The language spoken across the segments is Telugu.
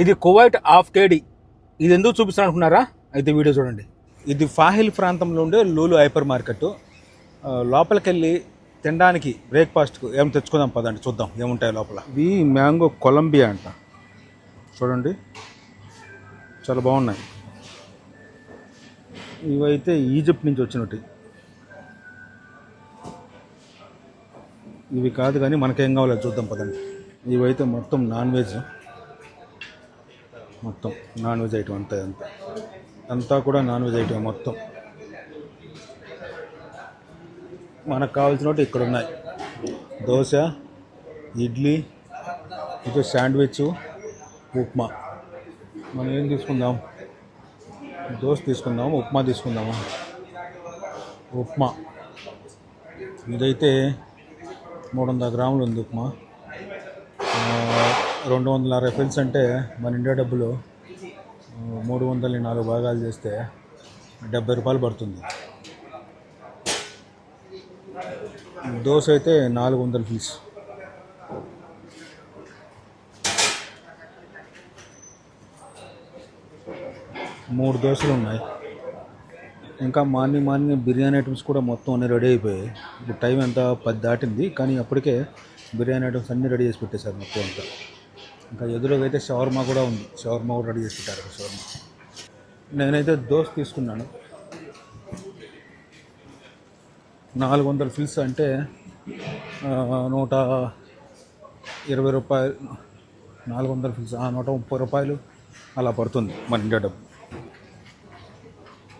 ఇది కువైట్ హాఫ్ కేడి. ఇది ఎందుకు చూపిస్తాను అనుకున్నారా? అయితే వీడియో చూడండి. ఇది ఫాహిల్ ప్రాంతంలో ఉండే లూలు హైపర్ మార్కెట్. లోపలికి వెళ్ళి తినడానికి బ్రేక్ఫాస్ట్కు ఏం తెచ్చుకుందాం పదండి చూద్దాం ఏముంటాయి లోపల. ఇది మ్యాంగో కొలంబియా అంట. చూడండి. చాలా బాగున్నాయి. ఇవైతే ఈజిప్ట్ నుంచి వచ్చినట్టు. ఇవి కాదు కానీ మనకేం కావాలో చూద్దాం పదండి. ఇవైతే మొత్తం నాన్ వెజ్. మొత్తం. నాన్ వెజ్ ఐటమ్ అంతా అంతా. అంతా కూడా నాన్ వెజ్ ఐటమ్ మొత్తం. మనకు కావాల్సినట్టు ఇక్కడ ఉన్నాయి. దోశ ఇడ్లీ ఇది శాండ్విచ్ ఉప్మా. మనం ఏం తీసుకుందాం? దోశ తీసుకుందాము? ఉప్మా తీసుకుందాము? ఉప్మా. ఇదైతే మూడు వందల గ్రాములు ఉంది ఉప్మా. రెండు వందల అరవై ఫిల్స్ అంటే మన ఇండియా డబ్బులు మూడు వందల నాలుగు భాగాలు చేస్తే డెబ్బై రూపాయలు పడుతుంది. దోశ అయితే నాలుగు వందల ఫీస్ మూడు దోశలు ఉన్నాయి. ఇంకా మార్నింగ్ మార్నింగ్ బిర్యానీ ఐటమ్స్ కూడా మొత్తం అన్నీ రెడీ అయిపోయాయి. ఇప్పుడు టైం ఎంత? పది దాటింది. కానీ అప్పటికే బిర్యానీ ఐటమ్స్ అన్నీ రెడీ చేసి పెట్టేశారు మొత్తం అంతా. ఇంకా ఎదురుగా అయితే షవర్మా కూడా ఉంది. షవర్మా కూడా రెడీ చేసుకుంటారు షవర్మా. నేనైతే దోశ తీసుకున్నాను. నాలుగు వందల ఫిల్స్ అంటే నూట ఇరవై రూపాయలు నాలుగు వందల ఫిల్స్ ఆ, నూట ముప్పై రూపాయలు అలా పడుతుంది మన ఇండియా డబ్బు.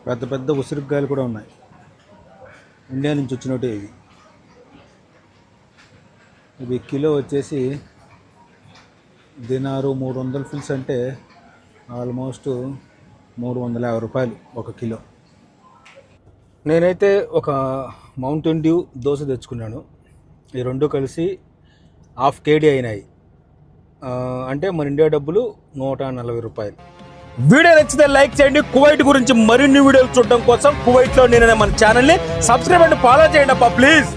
పెద్ద పెద్ద ఉసిరికాయలు కూడా ఉన్నాయి. ఇండియా నుంచి వచ్చినట్టే ఇవి. ఇవి కిలో వచ్చేసి దినారు మూడు వందల ఫిల్స్ అంటే ఆల్మోస్ట్ మూడు వందల యాభై రూపాయలు ఒక కిలో. నేనైతే ఒక మౌంటైన్ డ్యూ దోశ తెచ్చుకున్నాను. ఈ రెండు కలిసి హాఫ్ కేడీ అయినాయి. అంటే మన ఇండియా డబ్బులు నూట నలభై రూపాయలు. వీడియో నచ్చితే లైక్ చేయండి. కువైట్ గురించి మరిన్ని వీడియోలు చూడడం కోసం కువైట్లో నేను మన ఛానల్ని సబ్స్క్రైబ్ అండ్ ఫాలో చేయండి అప్ప ప్లీజ్.